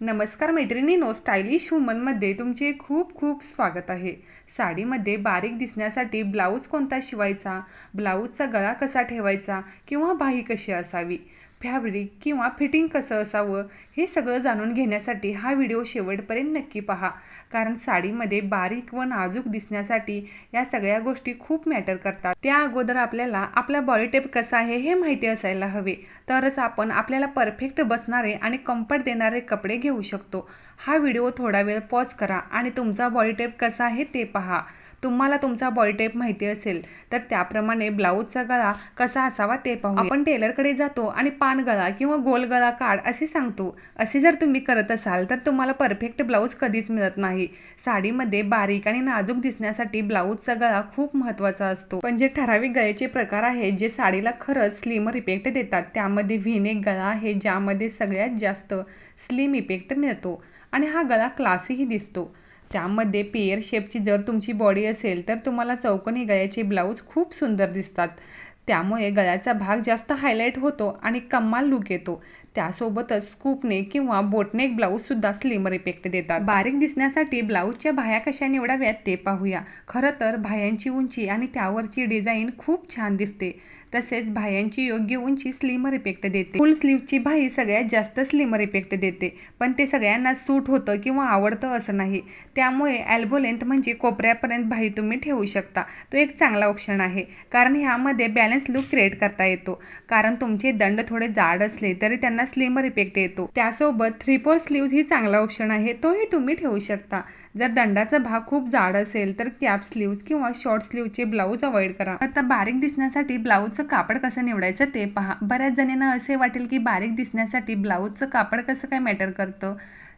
नमस्कार मैत्रिणीनो स्टायलिश वुमनमध्ये तुमचे खूप खूप स्वागत आहे. साडीमध्ये बारीक दिसण्यासाठी ब्लाऊज कोणता शिवायचा? ब्लाऊजचा गळा कसा ठेवायचा? किंवा बाही कशी असावी? फॅब्रिक किंवा फिटिंग कसं असावं हे सगळं जाणून घेण्यासाठी हा व्हिडिओ शेवटपर्यंत नक्की पहा. कारण साडीमध्ये बारीक व नाजूक दिसण्यासाठी या सगळ्या गोष्टी खूप मॅटर करतात. त्या अगोदर आपल्याला आपला बॉडी टाईप कसा आहे हे माहिती असायला हवे. तरच आपण आपल्याला परफेक्ट बसणारे आणि कम्फर्ट देणारे कपडे घेऊ शकतो. हा व्हिडिओ थोडा वेळ पॉज करा आणि तुमचा बॉडी टाईप कसा आहे ते पहा. तुम्हाला तुमचा बॉडी टाईप माहिती असेल तर त्याप्रमाणे ब्लाऊजचा गळा कसा असावा ते पाहू आपण टेलरकडे जातो आणि पान गळा किंवा गोल गळा काढ असे सांगतो. असे जर तुम्ही करत असाल तर तुम्हाला परफेक्ट ब्लाऊज कधीच मिळत नाही. साडीमध्ये बारीक आणि नाजूक दिसण्यासाठी ब्लाऊजचा गळा खूप महत्त्वाचा असतो. पण जे ठराविक गळ्याचे प्रकार आहेत जे साडीला खरंच स्लिमर इफेक्ट देतात त्यामध्ये व्हिनेक गळा आहे ज्यामध्ये सगळ्यात जास्त स्लिम इफेक्ट मिळतो. आणि हा गळा क्लासीही दिसतो. त्यामध्ये पेयर शेपची जर तुमची बॉडी असेल तर तुम्हाला चौकोनी गळ्याचे ब्लाऊज खूप सुंदर दिसतात. त्यामुळे गळ्याचा भाग जास्त हायलाईट होतो आणि कमाल लुक येतो. त्यासोबतच स्कूपने किंवा बोटनेक ब्लाऊजसुद्धा स्लिमर इफेक्ट देतात. बारीक दिसण्यासाठी ब्लाऊजच्या भाया कशा निवडाव्यात ते पाहूया. खरं तर भायांची उंची आणि त्यावरची डिझाईन खूप छान दिसते. तसेच भायांची योग्य उंची स्लिमर इफेक्ट देते. फुल स्लीवची भाई सगळ्यात जास्त स्लिमर इफेक्ट देते. पण ते सगळ्यांना सूट होतं किंवा आवडतं असं नाही. त्यामुळे ॲल्बो लेंथ म्हणजे कोपऱ्यापर्यंत भाई तुम्ही ठेवू शकता. तो एक चांगला ऑप्शन आहे. कारण ह्यामध्ये बॅलन्स लुक क्रिएट करता येतो. कारण तुमचे दंड थोडे जाड असले तरी त्यांना स्लिमर इफेक्ट येतो. त्यासोबत थ्री फोर स्लीव्ज ही चांगला ऑप्शन आहे. तोही तुम्ही ठेवू शकता. जर दंडाचा भाग खूप जाड असेल तर कॅप स्लीव्ज किंवा शॉर्ट स्लीव्हचे ब्लाऊज अवॉइड करा. आता बारीक दिसण्यासाठी ब्लाऊजचं कापड कसं निवडायचं ते पहा. बऱ्याच जणांना असे वाटेल की बारीक दिसण्यासाठी ब्लाऊजचं कापड कसं काय मॅटर करतं?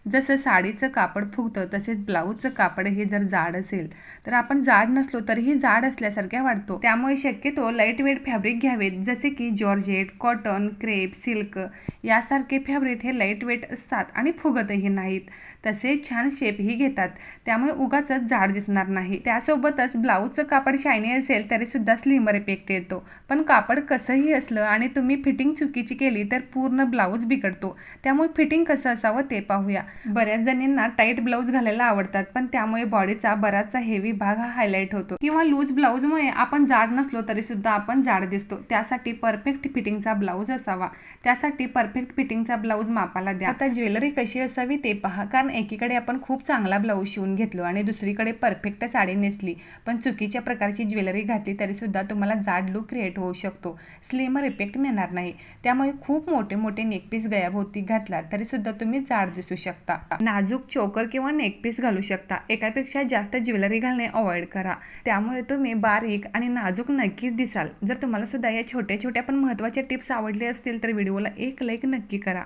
जसं साडीचं कापड फुगतं तसेच ब्लाऊजचं कापड हे जर जाड असेल तर आपण जाड नसलो तरीही जाड असल्यासारख्या वाटतो त्यामुळे शक्यतो लाइट वेट फॅब्रिक घ्यावेत जसे की जॉर्जेट कॉटन क्रेप सिल्क यासारखे फॅब्रिक हे लाइट वेट असतात आणि फुगतही नाहीत. तसेच छान शेपही घेतात. त्यामुळे उगाच जाड दिसणार नाही. त्यासोबतच ब्लाऊजचं कापड शायनी असेल तरीसुद्धा स्लिमर इफेक्ट येतो. पण कापड कसंही असलं आणि तुम्ही फिटिंग चुकीची केली तर पूर्ण ब्लाऊज बिघडतो. त्यामुळे फिटिंग कसं असावं ते पाहूया. बऱ्याच जणींना टाईट ब्लाऊज घालायला आवडतात पण त्यामुळे बॉडीचा बराचसा हेवी भाग हा हायलाईट होतो. किंवा लूज ब्लाऊजमुळे आपण जाड नसलो तरी सुद्धा आपण जाड दिसतो. त्यासाठी परफेक्ट फिटिंगचा ब्लाऊज असावा. त्यासाठी परफेक्ट फिटिंगचा ब्लाऊज मापाला द्या. आता ज्वेलरी कशी असावी ते पहा. कारण एकीकडे आपण खूप चांगला ब्लाऊज शिवून घेतलो आणि दुसरीकडे परफेक्ट साडी नेसली पण चुकीच्या प्रकारची ज्वेलरी घातली तरी सुद्धा तुम्हाला जाड लुक क्रिएट होऊ शकतो. स्लिमर इफेक्ट मिळणार नाही. त्यामुळे खूप मोठे मोठे नेकपीस गयाभोवती घातला तरी सुद्धा तुम्ही जाड दिसू शकता. नाजूक चोकर किंवा नेकपीस घालू शकता. एकापेक्षा जास्त ज्वेलरी घालणे अवॉइड करा. त्यामुळे तुम्ही बारीक आणि नाजूक नक्कीच दिसाल. जर तुम्हाला सुद्धा या छोट्या छोट्या पण महत्त्वाच्या टिप्स आवडले असतील तर व्हिडिओला एक लाईक नक्की करा.